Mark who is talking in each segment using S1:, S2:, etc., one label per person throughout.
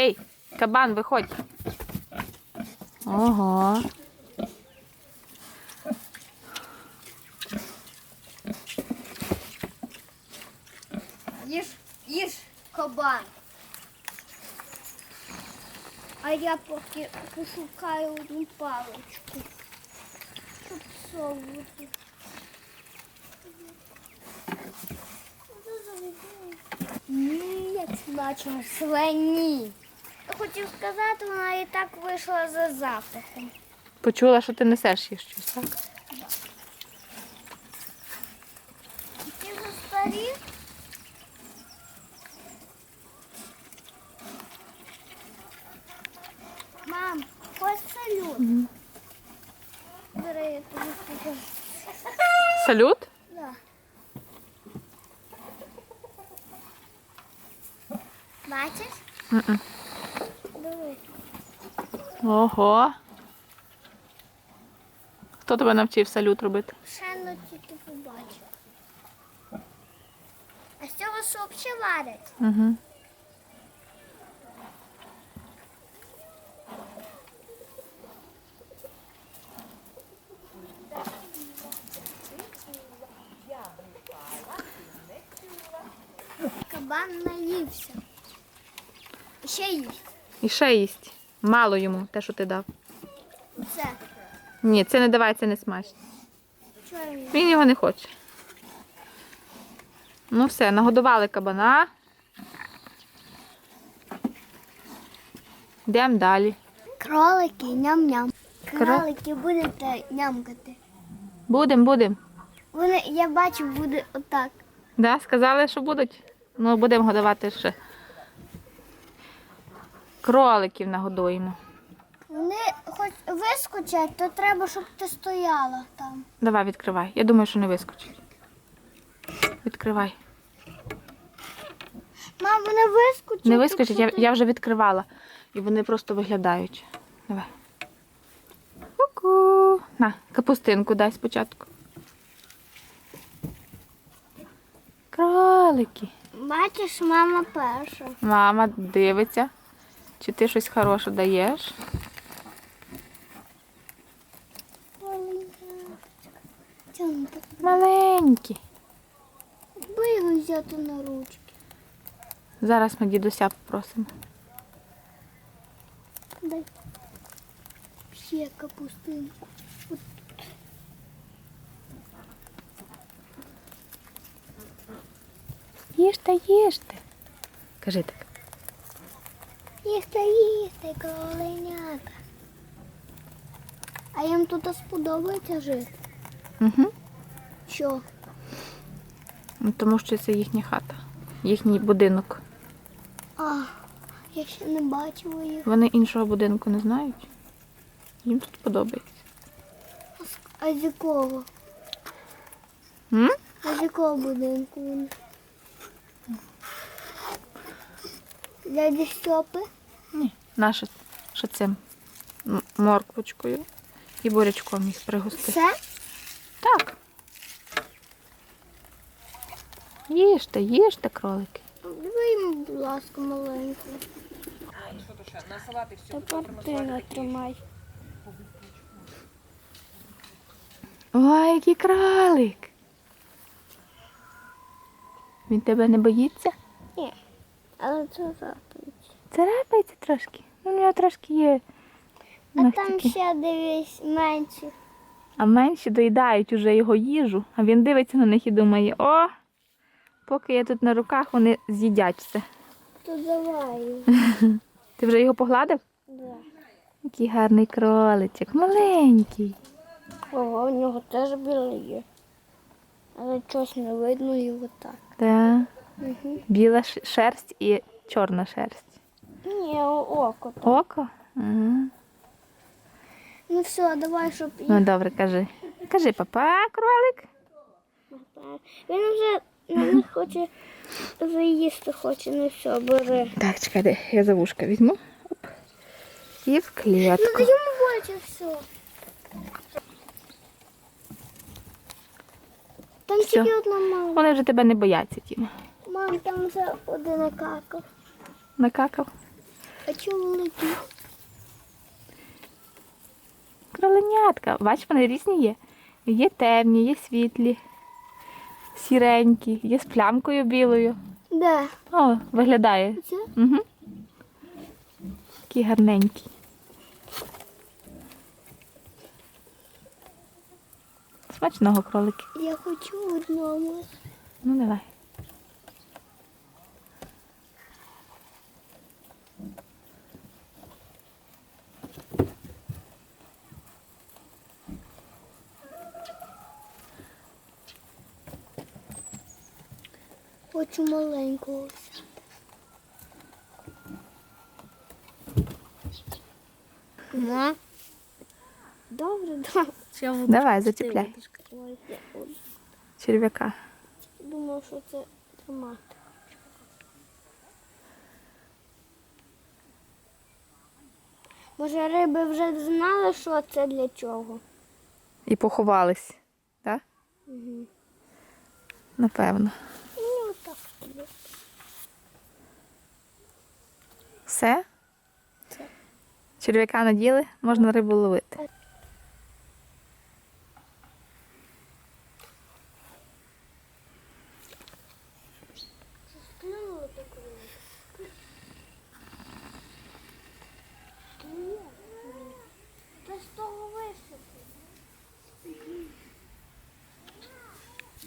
S1: Ей, кабан, виходь. Ого.
S2: Їж, їж, кабан. А я поки пошукаю одну паличку. Щоб совувати. Як смачно свині. Хотів сказати, вона і так вийшла за запахом.
S1: Почула, що ти несеш їй щось, так?
S2: Ті старі. Мам, ось салют. Бери, я тобі покажу.
S1: Салют?
S2: Да. Бачиш?
S1: Мгм. Ого. Хто тебе навчив салют робити?
S2: Не тільки побачив. А з цього суп ще варять.
S1: Угу.
S2: Кабан наївся. І Ще їсть.
S1: І ще їсть. Мало йому, те, що ти дав.
S2: Це.
S1: Ні, це не давай, це не смачно.
S2: Він?
S1: Його не хоче. Ну все, нагодували кабана. Йдемо далі.
S2: Кролики, ням-ням. Кролики будете нямкати.
S1: Будем, будем.
S2: Вони, я бачу, буде отак.
S1: Да, сказали, що будуть. Ну, будемо годувати ще. Кроликів нагодуємо.
S2: Вони хоч вискочать, то треба, щоб ти стояла там.
S1: Давай, відкривай. Я думаю, що не вискочить. Відкривай.
S2: Мам, вони вискочать.
S1: Не вискочить, я, я вже відкривала. І вони просто виглядають. Давай. Ку-ку. На, капустинку дай спочатку. Кролики.
S2: Бачиш, мама перша.
S1: Мама дивиться, чи ти щось хороше даєш. Маленькі.
S2: Би його взяти на ручки.
S1: Зараз ми дідуся попросимо.
S2: Дай. Ще капустинку.
S1: Їжте, їжте. Кажи так.
S2: Їсти, їсти, кроленята. А їм тут сподобається жити.
S1: Угу.
S2: Що?
S1: Ну, Тому що це їхня хата, їхній будинок.
S2: А, я ще не бачила їх.
S1: Вони іншого будинку не знають. Їм тут подобається.
S2: А з- А з якого?
S1: М?
S2: А з якого будинку вони? Дяді Стьопи?
S1: Ні. Наше що цим морквочкою і бурячком їх пригости.
S2: Це?
S1: Так. Їжте, їжте, кролики.
S2: Диви йому, будь ласка, маленьку. Тепер ти не тримай.
S1: Ой, який кролик. Він тебе не боїться?
S2: Ні, але це запить.
S1: Царапається трошки. Ну, у нього трошки є.
S2: А там ще дивись менші.
S1: А менші доїдають уже його їжу, а він дивиться на них і думає, о, поки я тут на руках, вони з'їдять все.
S2: То давай.
S1: Ти вже його погладив?
S2: Да.
S1: Який гарний кроличок, маленький.
S2: Ого, у нього теж біле є. Але щось не видно його так.
S1: Да.
S2: Угу.
S1: Біла шерсть і чорна шерсть.
S2: Ні, око. так.
S1: Око? Ага.
S2: Ну все, давай, щоб
S1: Ну добре, кажи. Кажи, папа, кролик.
S2: Він вже не не хоче вже їсти хоче, ну все, бери.
S1: Так, чекайте, я за вушка візьму. Оп. І в
S2: Ну
S1: клітку.
S2: йому хоче все. Там тільки одна мама.
S1: Вони вже тебе не бояться, Тіма.
S2: Мам, там вже один какав.
S1: Накакав.
S2: Хочу великий.
S1: Кроленятка. Бач, вони різні є. Є темні, є світлі, сіренькі, є з плямкою білою.
S2: Де?
S1: О, виглядає.
S2: Це?
S1: Угу. Такий гарненький. Смачного кролики.
S2: Я хочу одному.
S1: Ну давай.
S2: Хочу маленького. Ма? Добре, добре.
S1: Давай, зачіпляй.
S2: Ой, я от
S1: Черв'яка.
S2: Думав, що це томат. Може, риби вже знали, що це для чого?
S1: І поховались. Так?
S2: Угу.
S1: Напевно.
S2: Ну, так собі.
S1: Все?
S2: Все.
S1: Черв'яка наділи, можна рибу ловити.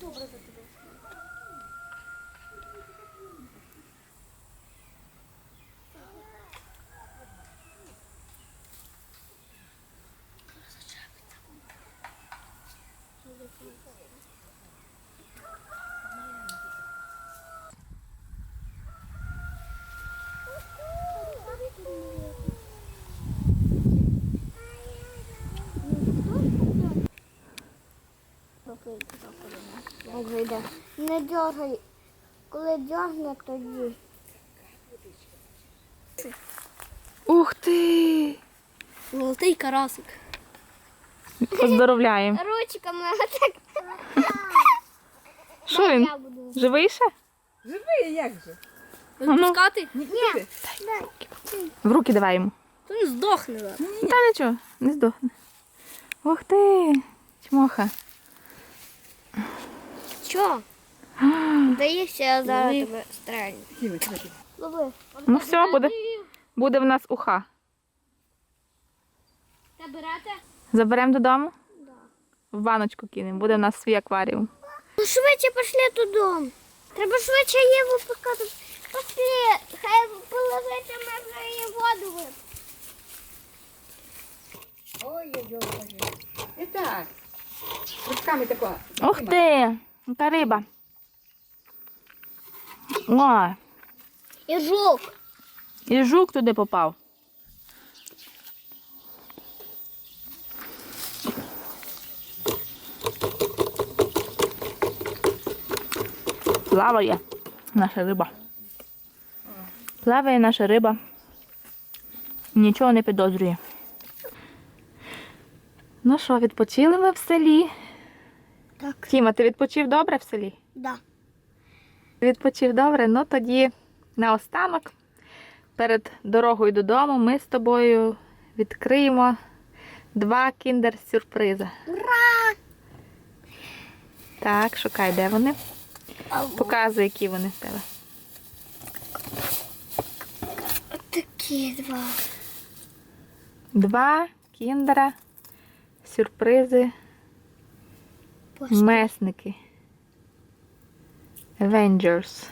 S2: Добре за тебе. Добре, йде. Не дергай. Коли дергне, тоді.
S1: Ух ти!
S2: Золотий карасик.
S1: Поздоровляємо.
S2: Ручками отак.
S1: Що він? Живий ще?
S3: Живий, як же?
S1: Ну.
S2: Відпускати?
S3: Ні, ні.
S1: В руки давай йому.
S2: То він здохне.
S1: Та нічого, не здохне. Ух ти! Чмоха.
S2: Що? Даєшся, я зараз тебе стрельну. Лови.
S1: Ну все, буде, буде в нас уха.
S2: Та берете?
S1: Заберемо додому,
S2: Да.
S1: в баночку кинемо, буде в нас свій акваріум.
S2: Ну швидше пішли додому. Треба швидше її випускати. Пішли, хай полежить, а ми вже її воду.
S3: Ой-ой-ой. І так. Ручками тако.
S1: Ух ти! Яка риба. Ой,
S2: І жук.
S1: і жук туди попав. Плаває наша риба. Плаває наша риба. Нічого не підозрює. Ну що, відпочили ми в селі?
S2: Так.
S1: Тіма, ти відпочив добре в селі?
S2: Да.
S1: Відпочив добре, ну тоді наостанок, перед дорогою додому, ми з тобою відкриємо два кіндер-сюрпризи.
S2: Ура!
S1: Так, шукай, де вони. Показуй, які вони в тебе.
S2: Такі два.
S1: Два кіндера, сюрпризи, месники. Avengers.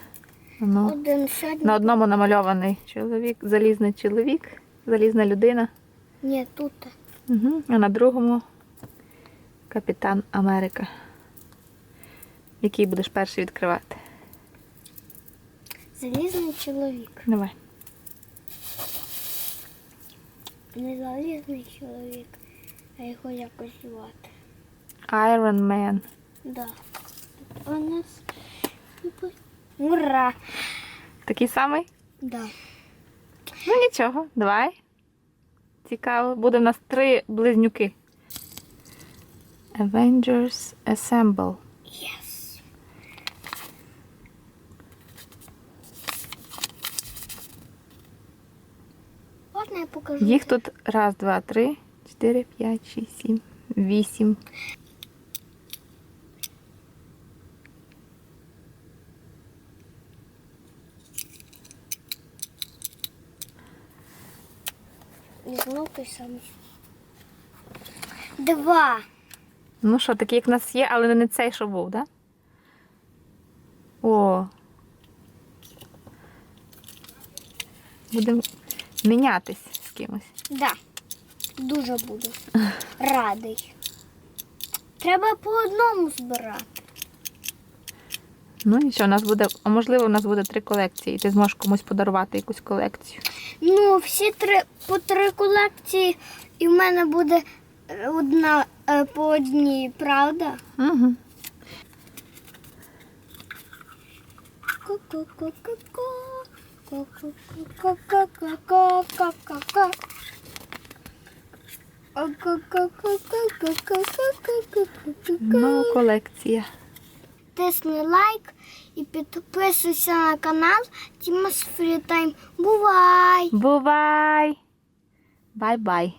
S1: Ну,
S2: Один
S1: на одному намальований чоловік, залізний чоловік, залізна людина.
S2: Ні, тут.
S1: Угу. А на другому Капітан Америка. Який будеш перший відкривати?
S2: Залізний чоловік.
S1: Давай.
S2: Не залізний чоловік, а його якось звати.
S1: Iron Man.
S2: Да. У нас. Ура!
S1: Такий самий?
S2: Да.
S1: Ну нічого, давай. Цікаво. Буде в нас три близнюки. Avengers Assemble.
S2: Yes. покажу.
S1: Їх тут раз, два, три, чотири, п'ять, шість, сім, вісім.
S2: І знов той самий. Два.
S1: Ну що, такий, як в нас є, але не цей, що був, так? Да? О. Будемо мінятись з кимось.
S2: Да. Дуже буду радий. Треба по одному збирати.
S1: Ну нічого, у нас буде, а можливо, у нас буде три колекції, і ти зможеш комусь подарувати якусь колекцію.
S2: Ну, всі три по три колекції, і в мене буде одна е, по одній, правда?
S1: Угу. Нова колекція.
S2: Тисни лайк і підписуйся на канал Тімас Фрітайм. Бувай!
S1: Бувай! Бай-бай!